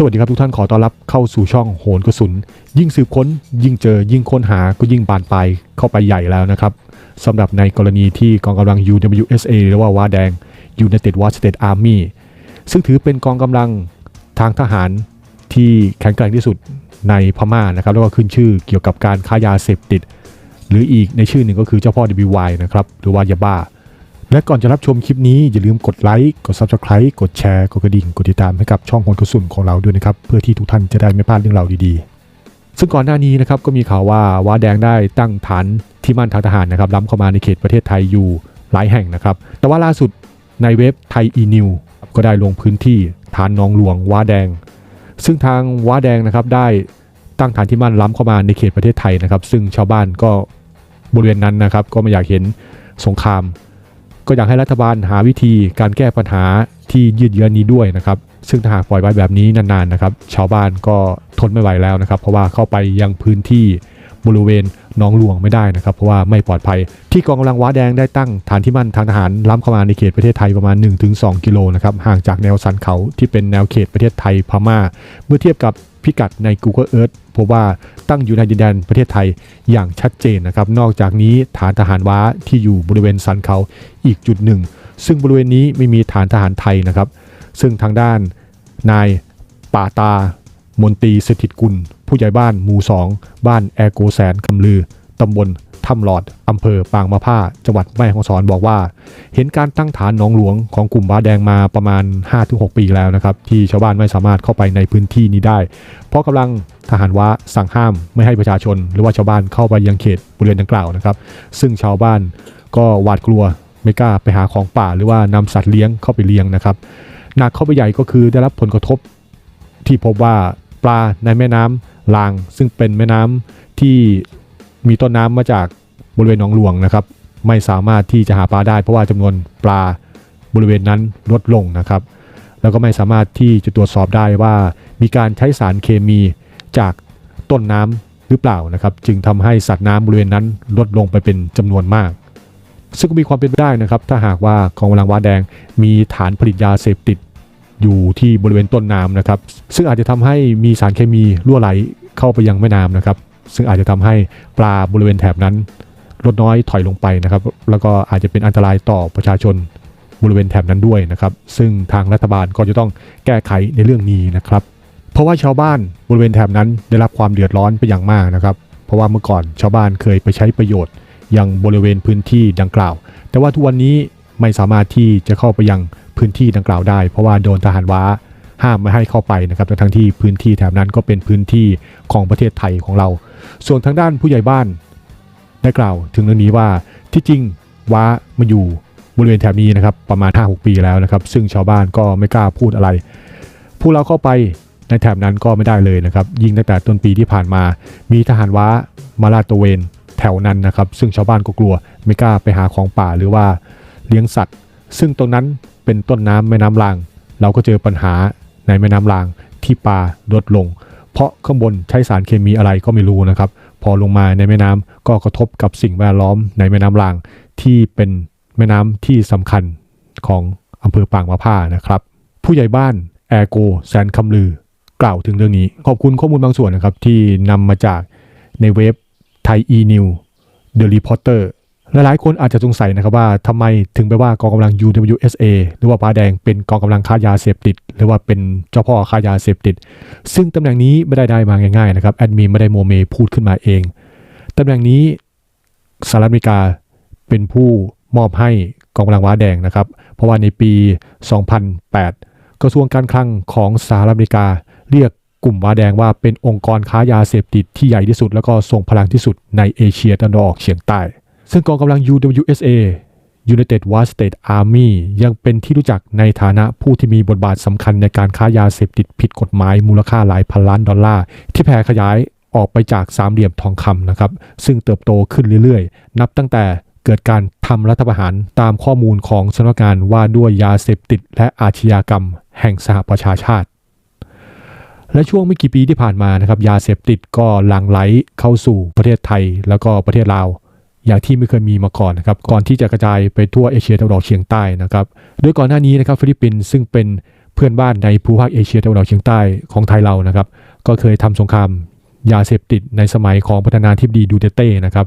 สวัสดีครับทุกท่านขอต้อนรับเข้าสู่ช่องโหนกระสุน ยิ่งสืบค้น ยิ่งเจอยิ่งค้นหาก็ยิ่งบานปลายเข้าไปใหญ่แล้วนะครับสำหรับในกรณีที่กองกำลัง UWSA หรือว่าวาแดง United War State Army ซึ่งถือเป็นกองกำลังทางทหารที่แข็งแกร่งที่สุดในพม่านะครับแล้วก็ขึ้นชื่อเกี่ยวกับการค้ายาเสพติด หรืออีกในชื่อหนึ่งก็คือเจ้าพ่อ WY นะครับหรือว่ายาบ้า และก่อนจะรับชมคลิปนี้อย่าลืมกดไลค์กด Subscribe กดแชร์กดกระดิ่งกดติดตามให้กับช่องโหนกระสุนของเราด้วยนะครับเพื่อที่ทุกท่านจะได้ไม่พลาดเรื่องราวดีๆ ซึ่งก่อนหน้านี้นะครับก็มีข่าวว่าว้าแดงได้ตั้งฐานที่มั่นทางทหารนะครับล้ำเข้ามาในเขตประเทศไทยอยู่หลายแห่งนะครับ แต่ว่าล่าสุดในเว็บไทยอีนิวก็ได้ลงพื้นที่ฐานนองหลวงว้าแดง ซึ่งทางว้าแดงนะครับได้ตั้งฐานที่มั่นล้ำเข้ามาในเขตประเทศไทยนะครับ ซึ่งชาวบ้านก็บริเวณนั้นนะครับก็ไม่อยากเห็นสงคราม ก็อยากให้รัฐบาลหาวิธีการแก้ปัญหาที่ยืดเยื้อนี้ด้วยนะครับ ซึ่งถ้าหากปล่อยไว้แบบนี้นานๆนะครับ ชาวบ้านก็ทนไม่ไหวแล้วนะครับ เพราะว่าเข้าไปยังพื้นที่บริเวณหนองหลวงไม่ได้นะครับ เพราะว่าไม่ปลอดภัย ที่กองกำลังว้าแดงได้ตั้งฐานที่มั่นทางทหารล้ำเข้ามาในเขตประเทศไทยประมาณ 1-2 กิโลนะครับห่างจากแนวสันเขาที่เป็นแนวเขตประเทศไทยพม่า เมื่อเทียบกับ พิกัดใน Google Earth พบว่าตั้งอยู่ในดินแดนประเทศไทยอย่างชัดเจนนะครับ นอกจากนี้ฐานทหารว้าที่อยู่บริเวณสันเขาอีกจุดหนึ่ง ซึ่งบริเวณนี้ไม่มีฐานทหารไทยนะครับ ซึ่งทางด้านนายป่าตามนตรีสถิตกุล ผู้ใหญ่บ้านหมู่ 2 บ้านแอโกแสนคำลือตำบล ถ้ำหลอดอำเภอปางมะผ้าจังหวัดแม่ฮ่องสอนบอกว่า เห็นการตั้งฐานหนองหลวงของกลุ่มบ้าแดงมาประมาณ 5-6 ปีแล้วนะครับ ที่ชาวบ้านไม่สามารถเข้าไปในพื้นที่นี้ได้ เพราะกำลังทหารว้าสั่งห้ามไม่ให้ประชาชน หรือว่าชาวบ้านเข้าไปยังเขตบริเวณดังกล่าวนะครับ ซึ่งชาวบ้านก็หวาดกลัวไม่กล้าไปหาของป่า หรือว่านำสัตว์เลี้ยงเข้าไปเลี้ยงนะครับหนักเข้าไปใหญ่ก็คือได้รับผลกระทบ ที่พบว่าปลาในแม่น้ำลาง ซึ่งเป็นแม่น้ำที่ มีต้นน้ำมาจากบริเวณหนองหลวงนะครับ ไม่สามารถที่จะหาปลาได้ เพราะว่าจำนวนปลาบริเวณนั้นลดลงนะครับ แล้วก็ไม่สามารถที่จะตรวจสอบได้ว่ามีการใช้สารเคมีจากต้นน้ำหรือเปล่านะครับ จึงทำให้สัตว์น้ำบริเวณนั้นลดลงไปเป็นจำนวนมาก ซึ่งก็มีความเป็นไปได้นะครับ ถ้าหากว่ากองกำลังว้าแดงมีฐานผลิตยาเสพติดอยู่ที่บริเวณต้นน้ำนะครับ ซึ่งอาจจะทำให้มีสารเคมีรั่วไหลเข้าไปยังแม่น้ำนะครับ ซึ่งอาจจะทำให้ปลาบริเวณแถบนั้นลดน้อยถอยลงไปนะครับ แล้วก็อาจจะเป็นอันตรายต่อประชาชนบริเวณแถบนั้นด้วยนะครับ ซึ่งทางรัฐบาลก็จะต้องแก้ไขในเรื่องนี้นะครับ เพราะว่าชาวบ้านบริเวณแถบนั้นได้รับความเดือดร้อนไปอย่างมากนะครับ เพราะว่าเมื่อก่อนชาวบ้านเคยไปใช้ประโยชน์ยังบริเวณพื้นที่ดังกล่าว แต่ว่าทุกวันนี้ไม่สามารถที่จะเข้าไปยังพื้นที่ดังกล่าวได้ เพราะว่าโดนทหารว้า ห้ามไม่ให้เข้าไปนะครับทั้งที่พื้นที่แถบนั้นก็เป็นพื้นที่ของประเทศไทยของเรา ส่วนทางด้านผู้ใหญ่บ้านได้กล่าวถึงเรื่องนี้ว่าที่จริงว้ามาอยู่บริเวณแถบนี้นะครับประมาณ 5-6 ปีแล้วนะครับ ซึ่งชาวบ้านก็ไม่กล้าพูดอะไร ผู้เราเข้าไปในแถบนั้นก็ไม่ได้เลยนะครับ ยิ่งตั้งแต่ต้นปีที่ผ่านมา มีทหารว้ามาลาดตระเวนแถวนั้นนะครับ ซึ่งชาวบ้านก็กลัวไม่กล้าไปหาของป่าหรือว่าเลี้ยงสัตว์ ซึ่งตรงนั้นเป็นต้นน้ำแม่น้ำลาง เราก็เจอปัญหา ในแม่น้ำลางที่ปลาลดลง เพราะข้างบนใช้สารเคมีอะไรก็ไม่รู้นะครับ พอลงมาในแม่น้ำก็กระทบกับสิ่งแวดล้อมในแม่น้ำลางที่เป็นแม่น้ำที่สำคัญของอำเภอปางมะผ้านะครับ ผู้ใหญ่บ้านแอโกแซนคำลือกล่าวถึงเรื่องนี้ ขอบคุณข้อมูลบางส่วนนะครับที่นำมาจากในเว็บไทย e n e w The Reporter หลายๆคนอาจจะสงสัยนะครับว่าทำไมถึงไปว่ากองกำลัง UWSA หรือว่าป้าแดงเป็นกองกำลังค้ายาเสพติด หรือว่าเป็นเจ้าพ่อค้ายาเสพติด ซึ่งตำแหน่งนี้ไม่ได้ได้มาง่ายๆนะครับแอดมินไม่ได้โมเมพูดขึ้นมาเองตำแหน่งนี้สหรัฐอเมริกาเป็นผู้มอบให้กองกำลังว้าแดงนะครับ เพราะว่าในปี 2008 กระทรวงการคลังของสหรัฐอเมริกา เรียกกลุ่มว้าแดงว่าเป็นองค์กรค้ายาเสพติดที่ใหญ่ที่สุด แล้วก็ทรงพลังที่สุดในเอเชียตะวันออกเฉียงใต้ ซึ่งกองกำลัง UWSA United War State Army ยังเป็นที่รู้จักในฐานะผู้ที่มีบทบาทสำคัญในการค้ายาเสพติดผิดกฎหมายมูลค่าหลายพันล้านดอลลาร์ ที่แผ่ขยายออกไปจากสามเหลี่ยมทองคำนะครับ ซึ่งเติบโตขึ้นเรื่อยๆ นับตั้งแต่เกิดการทำรัฐประหารตามข้อมูลของสำนักงานว่าด้วยยาเสพติดและอาชญากรรม แห่งสหประชาชาติ และช่วงไม่กี่ปีที่ผ่านมานะครับยาเสพติดก็หลั่งไหลเข้าสู่ประเทศไทยแล้วก็ประเทศลาว อย่างที่ไม่เคยมีมาก่อนนะครับก่อนที่จะกระจายไปทั่วเอเชียตะวันออกเฉียงใต้นะครับโดยก่อนหน้านี้นะครับฟิลิปปินส์ซึ่งเป็นเพื่อนบ้านในภูมิภาคเอเชียตะวันออกเฉียงใต้ของไทยเรานะครับก็เคยทำสงครามยาเสพติดในสมัยของประธานาธิบดีดูเตเต้นะครับ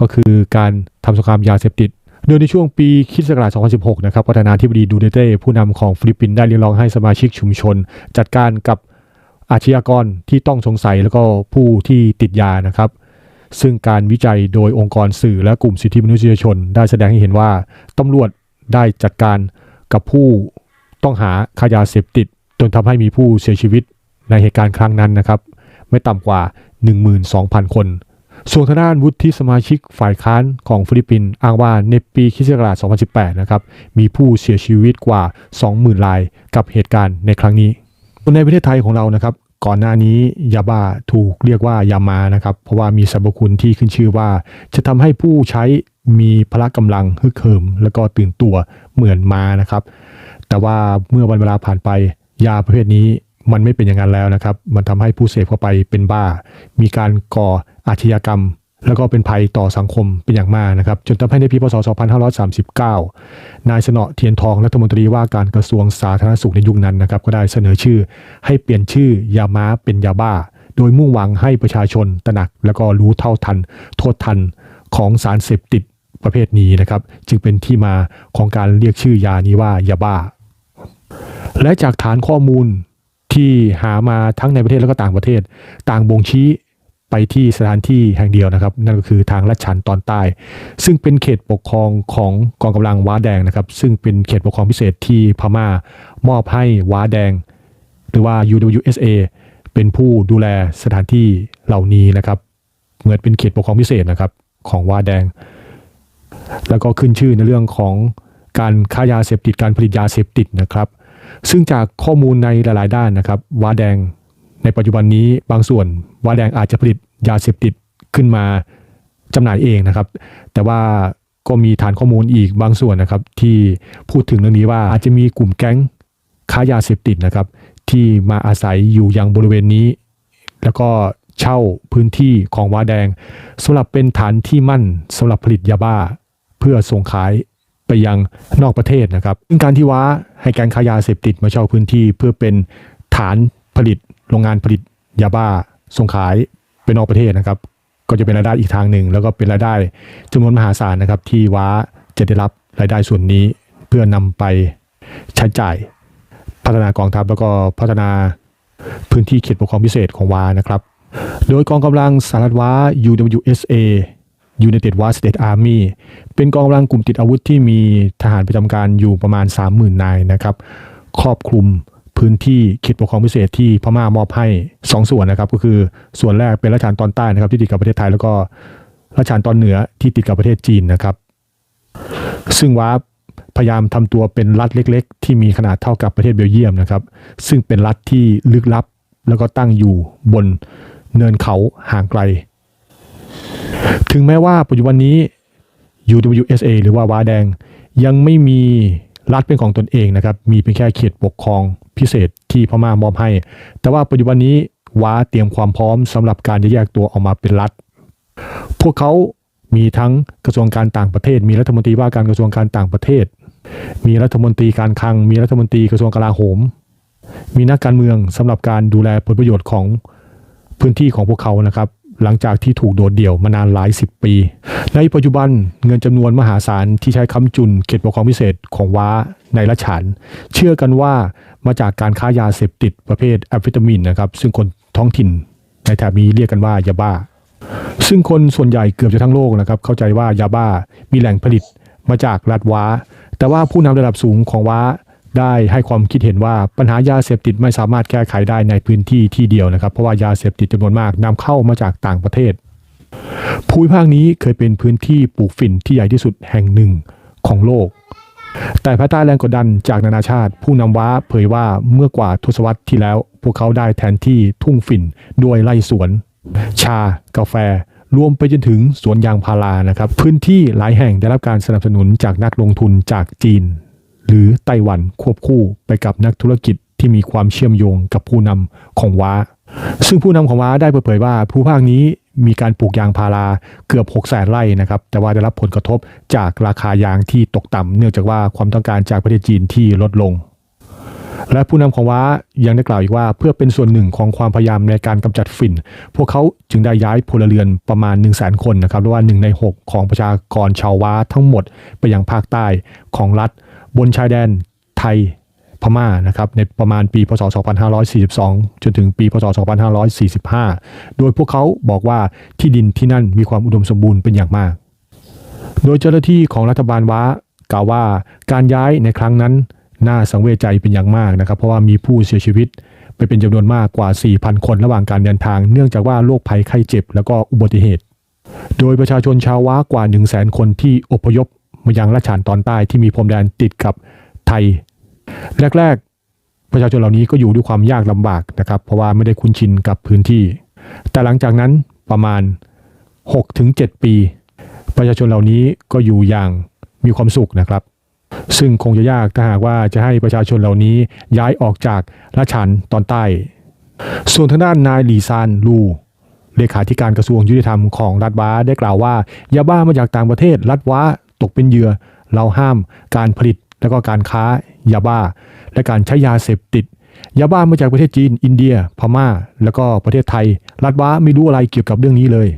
ก็คือการทำสงครามยาเสพติดโดยในช่วงปีคริสต์ศักราช2016 นะครับ ประธานาธิบดีดูเตเต้ผู้นำของฟิลิปปินส์ได้เรียกร้องให้สมาชิกชุมชน จัดการกับอาชญากรที่ต้องสงสัยแล้วก็ผู้ที่ติดยานะครับ ซึ่งการวิจัยโดยองค์กรสื่อและกลุ่มสิทธิมนุษยชน ได้แสดงให้เห็นว่าตำรวจได้จัดการกับผู้ต้องหาคายาเสพติด จนทำให้มีผู้เสียชีวิตในเหตุการณ์ครั้งนั้นนะครับ ไม่ต่ำกว่า 12,000 คน ส่วนทางด้านวุฒิสมาชิกฝ่ายค้านของฟิลิปปินส์อ้างว่าในปีคริสต์ศักราช2018 นะครับ มีผู้เสียชีวิตกว่า 20,000รายกับเหตุการณ์ในครั้งนี้ในประเทศไทยของเรานะครับ ก่อนหน้านี้ยาบ้าถูกเรียกว่ายามานะครับ เพราะว่ามีสรรพคุณที่ขึ้นชื่อว่า จะทำให้ผู้ใช้มีพละกำลังฮึกเหิม แล้วก็ตื่นตัวเหมือนมานะครับ แต่ว่าเมื่อวันเวลาผ่านไปยาประเภทนี้มันไม่เป็นอย่างนั้นแล้วนะครับ มันทำให้ผู้เสพเข้าไปเป็นบ้า มีการก่ออาชญากรรม แล้วก็เป็นภัยต่อสังคมเป็นอย่างมากนะครับ จนทำให้ในปีพศ 2539 นายสนอเทียนทองรัฐมนตรีว่าการกระทรวงสาธารณสุขในยุคนั้นนะครับ ก็ได้เสนอชื่อให้เปลี่ยนชื่อยาม้าเป็นยาบ้า โดยมุ่งหวังให้ประชาชนตระหนัก แล้วก็รู้เท่าทัน โทษทันของสารเสพติดประเภทนี้นะครับ จึงเป็นที่มาของการเรียกชื่อยานี้ว่ายาบ้า และจากฐานข้อมูลที่หามาทั้งในประเทศและก็ต่างประเทศ ต่างบ่งชี้ ไปที่สถานที่แห่งเดียวนะครับ นั่นก็คือทางลัดชันตอนใต้ ซึ่งเป็นเขตปกครองของกองกำลังว้าแดงนะครับ ซึ่งเป็นเขตปกครองพิเศษที่พม่ามอบให้ว้าแดง หรือว่า UWSA เป็นผู้ดูแลสถานที่เหล่านี้นะครับ เหมือนเป็นเขตปกครองพิเศษนะครับของว้าแดง แล้วก็ขึ้นชื่อในเรื่องของการค้ายาเสพติดการผลิตยาเสพติดนะครับ ซึ่งจากข้อมูลในหลาย ๆ ด้านนะครับว้าแดง ในปัจจุบันนี้บางส่วนว้าแดงอาจจะผลิตยาเสพติดขึ้นมาจำหน่ายเองนะครับ แต่ว่าก็มีฐานข้อมูลอีกบางส่วนนะครับ ที่พูดถึงเรื่องนี้ว่าอาจจะมีกลุ่มแก๊งค้ายาเสพติดนะครับ ที่มาอาศัยอยู่ยังบริเวณนี้ แล้วก็เช่าพื้นที่ของว้าแดงสำหรับเป็นฐานที่มั่นสำหรับผลิตยาบ้า เพื่อส่งขายไปยังนอกประเทศนะครับซึ่งการที่ว้าให้แการค้ายาเสพติดมาเช่าพื้นที่เพื่อเป็นฐานผลิต โรงงานผลิตยาบ้าส่งขายไปนอกประเทศนะครับ ก็จะเป็นรายได้อีกทางหนึ่ง แล้วก็เป็นรายได้จำนวนมหาศาลนะครับ ที่ว้าจะได้รับรายได้ส่วนนี้ เพื่อนำไปใช้จ่ายพัฒนากองทัพแล้วก็พัฒนาพื้นที่เขตปกครองพิเศษของว้านะครับ โดยกองกำลังสหรัฐว้า UWSA United War State Army เป็นกองกำลังกลุ่มติดอาวุธที่มีทหารประจำการอยู่ประมาณ 30,000 นายนะครับ ครอบคลุม พื้นที่เขตปกครองพิเศษที่พม่ามอบให้ 2 ส่วนนะครับ ก็คือส่วนแรกเป็นรัชานตอนใต้นะครับที่ติดกับประเทศไทย แล้วก็รัชานตอนเหนือที่ติดกับประเทศจีนนะครับ ซึ่งว้าพยายามทำตัวเป็นรัฐเล็ก ๆ ที่มีขนาดเท่ากับประเทศเบลเยียมนะครับ ซึ่งเป็นรัฐที่ลึกลับ แล้วก็ตั้งอยู่บนเนินเขาห่างไกล ถึงแม้ว่าปัจจุบันนี้ UWSA หรือว่าว้าแดงยังไม่มี รัฐเป็นของตนเองนะครับ มีเพียงแค่เขตปกครองพิเศษที่พม่ามอบให้ แต่ว่าปัจจุบันนี้ว้าเตรียมความพร้อมสำหรับการจะแยกตัวออกมาเป็นรัฐ พวกเขามีทั้งกระทรวงการต่างประเทศ มีรัฐมนตรีว่าการกระทรวงการต่างประเทศ มีรัฐมนตรีการคลัง มีรัฐมนตรีกระทรวงกลาโหม มีนักการเมืองสำหรับการดูแลผลประโยชน์ของพื้นที่ของพวกเขานะครับ หลังจากที่ถูกโดดเดี่ยวมานานหลายสิบปี ในปัจจุบันเงินจำนวนมหาศาลที่ใช้ค้ำจุนเขตปกครองพิเศษของว้าในละฉาน เชื่อกันว่ามาจากการค้ายาเสพติดประเภทแอมเฟตามินนะครับซึ่งคนท้องถิ่นในแถบนี้เรียกกันว่ายาบ้า ซึ่งคนส่วนใหญ่เกือบจะทั้งโลกนะครับเข้าใจว่ายาบ้ามีแหล่งผลิตมาจากรัฐว้า แต่ว่าผู้นำระดับสูงของว้า ได้ให้ความคิดเห็นว่าปัญหายาเสพติดไม่สามารถแก้ไขได้ในพื้นที่ที่เดียวนะครับเพราะว่ายาเสพติดจำนวนมากนำเข้ามาจากต่างประเทศ ภูมิภาคนี้เคยเป็นพื้นที่ปลูกฝิ่นที่ใหญ่ที่สุดแห่งหนึ่งของโลก แต่ภายใต้แรงกดดันจากนานาชาติ ผู้นำว้าเผยว่าเมื่อกว่าทศวรรษที่แล้ว พวกเขาได้แทนที่ทุ่งฝิ่นด้วยไร่สวน ชา กาแฟรวมไปจนถึงสวนยางพารานะครับ พื้นที่หลายแห่งได้รับการสนับสนุนจากนักลงทุนจากจีน หรือไต้หวันควบคู่ไปกับนักธุรกิจที่มีความเชื่อมโยงกับผู้นำของว้า ซึ่งผู้นำของว้าได้เปิดเผยว่าผู้ภาคนี้มีการปลูกยางพาราเกือบ6แสนไร่นะครับ แต่ว่าได้รับผลกระทบจากราคายางที่ตกต่ำเนื่องจากว่าความต้องการจากประเทศจีนที่ลดลง และผู้นำของว้ายังได้กล่าวอีกว่า เพื่อเป็นส่วนหนึ่งของความพยายามในการกำจัดฝิ่น พวกเขาจึงได้ย้ายพลเรือนประมาณ 1 0 0 0 0 0คนนะครับหรือว่า 1 ใน 6 ของประชากรชาวว้าทั้งหมดไปยังภาคใต้ของรัฐ บนชายแดนไทยพม่านะครับในประมาณปีพศ 2542 จนถึงปีพศ 2545 โดยพวกเขาบอกว่าที่ดินที่นั่นมีความอุดมสมบูรณ์เป็นอย่างมาก โดยเจ้าหน้าที่ของรัฐบาลว้ากล่าวว่าการย้ายในครั้งนั้นน่าสังเวชใจเป็นอย่างมากนะครับ เพราะว่ามีผู้เสียชีวิตไปเป็นจำนวนมากกว่า 4,000 คนระหว่างการเดินทาง เนื่องจากว่าโรคภัยไข้เจ็บ แล้วก็อุบัติเหตุ โดยประชาชนชาวว้ากว่า 1 0 0 0 0แสนคนที่อพยพ มายังราชานตอนใต้ที่มีพรมแดนติดกับไทย แรกๆ ประชาชนเหล่านี้ก็อยู่ด้วยความยากลำบากนะครับ เพราะว่าไม่ได้คุ้นชินกับพื้นที่ แต่หลังจากนั้นประมาณ 6-7 ปี ประชาชนเหล่านี้ก็อยู่อย่างมีความสุขนะครับ ซึ่งคงจะยากถ้าหากว่าจะให้ประชาชนเหล่านี้ย้ายออกจากราชันตอนใต้ ส่วนทางด้านนายหลีซานลูเลขาธิการกระทรวงยุติธรรมของรัฐว้าได้กล่าวว่า ยาบ้ามาจากต่างประเทศรัฐว้า ตกเป็นเหยื่อ เราห้าม การผลิตและก็การค้ายาบ้า และการใช้ยาเสพติด ยาบ้ามาจากประเทศจีน อินเดีย พม่า แล้วก็ประเทศไทย รัฐว้าไม่รู้อะไรเกี่ยวกับเรื่องนี้เลย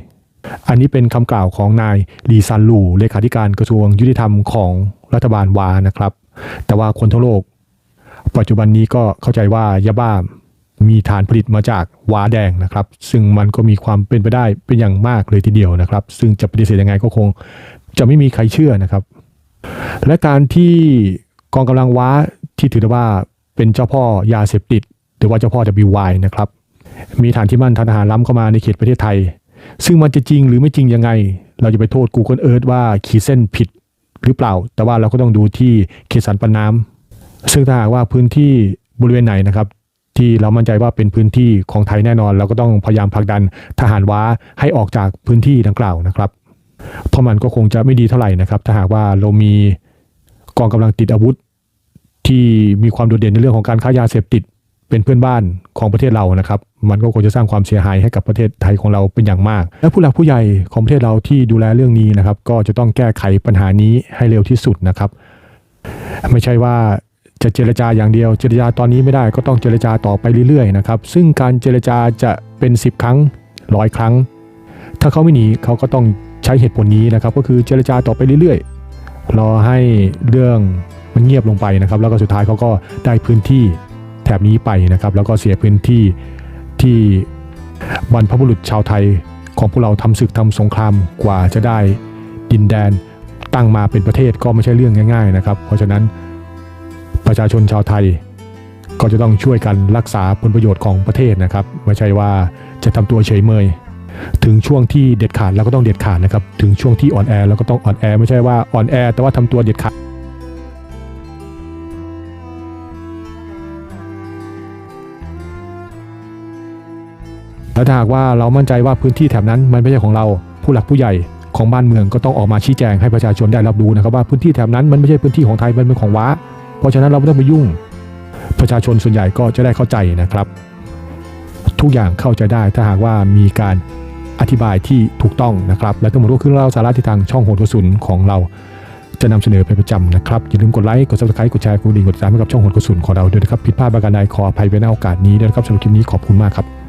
อันนี้เป็นคำกล่าวของนายลีซันลูเลขาธิการกระทรวงยุติธรรมของรัฐบาลวานะครับ แต่ว่าคนทั่วโลก ปัจจุบันนี้ก็เข้าใจว่ายาบ้ามีฐานผลิตมาจากวาแดงนะครับ ซึ่งมันก็มีความเป็นไปได้เป็นอย่างมากเลยทีเดียวนะครับ ซึ่งจะปฏิเสธยังไงก็คง จะไม่มีใครเชื่อนะครับ และการที่กองกำลังว้าที่ถือว่าเป็นเจ้าพ่อยาเสพติด หรือว่าเจ้าพ่อ WY นะครับ มีฐานที่มั่นทางทหารล้ำเข้ามาในเขตประเทศไทย ซึ่งมันจะจริงหรือไม่จริงยังไง เราจะไปโทษ Google Earth ว่าขีดเส้นผิดหรือเปล่า แต่ว่าเราก็ต้องดูที่เขตสันปันน้ำซึ่งถ้าหากว่าพื้นที่บริเวณไหนนะครับ ที่เรามั่นใจว่าเป็นพื้นที่ของไทยแน่นอน เราก็ต้องพยายามผลักดันทหารว้าให้ออกจากพื้นที่ดังกล่าวนะครับ เพราะมันก็คงจะไม่ดีเท่าไหร่นะครับ ถ้าหากว่าเรามีกองกำลังติดอาวุธ ที่มีความโดดเด่นในเรื่องของการค้ายาเสพติดเป็นเพื่อนบ้านของประเทศเรานะครับ มันก็คงจะสร้างความเสียหายให้กับประเทศไทยของเราเป็นอย่างมาก และผู้หลักผู้ใหญ่ของประเทศเราที่ดูแลเรื่องนี้นะครับ ก็จะต้องแก้ไขปัญหานี้ให้เร็วที่สุดนะครับ ไม่ใช่ว่าจะเจรจาอย่างเดียว เจรจาตอนนี้ไม่ได้ก็ต้องเจรจาต่อไปเรื่อยๆนะครับ ซึ่งการเจรจาจะเป็น 10 ครั้งร้อยครั้ง ถ้าเขาไม่หนีเขาก็ต้อง ใช้เหตุผลนี้นะครับก็คือเจรจาต่อไปเรื่อยๆ รอให้เรื่องมันเงียบลงไปนะครับ แล้วก็สุดท้ายเขาก็ได้พื้นที่แถบนี้ไปนะครับ แล้วก็เสียพื้นที่ที่บรรพบุรุษชาวไทยของพวกเราทำศึกทำสงครามกว่าจะได้ดินแดนตั้งมาเป็นประเทศก็ไม่ใช่เรื่องง่าย ๆนะครับ เพราะฉะนั้นประชาชนชาวไทยก็จะต้องช่วยกันรักษาผลประโยชน์ของประเทศนะครับ ไม่ใช่ว่าจะทำตัวเฉยเมย ถึงช่วงที่เด็ดขาดเราก็ต้องเด็ดขาดนะครับ ถึงช่วงที่อ่อนแอเราก็ต้องอ่อนแอไม่ใช่ว่าอ่อนแอแต่ว่าทำตัวเด็ดขาดและถ้าหากว่าเรามั่นใจว่าพื้นที่แถบนั้นมันไม่ใช่ของเราผู้หลักผู้ใหญ่ของบ้านเมืองก็ต้องออกมาชี้แจงให้ประชาชนได้รับรู้นะครับว่าพื้นที่แถบนั้นมันไม่ใช่พื้นที่ของไทยมันเป็นของว้า เพราะฉะนั้นเราไม่ต้องไปยุ่ง ประชาชนส่วนใหญ่ก็จะได้เข้าใจนะครับ ทุกอย่างเข้าใจได้ถ้าหากว่ามีการ อธิบายที่ถูกต้องนะครับ และทั้งหมดก็คือเรื่องเล่าสาระที่ทางช่องโหดกระสุนของเรา จะนำเสนอเป็นประจำนะครับ อย่าลืมกดไลค์ กดซับสไครต์กดแชร์ กดดิ่งกดติดตามให้กับช่องโหดกระสุนของเราด้วยนะครับ ผิดพลาดประการใดขออภัยไว้ในโอกาสนี้ด้วยนะครับสำหรับคลิปนี้ขอบคุณมากครับ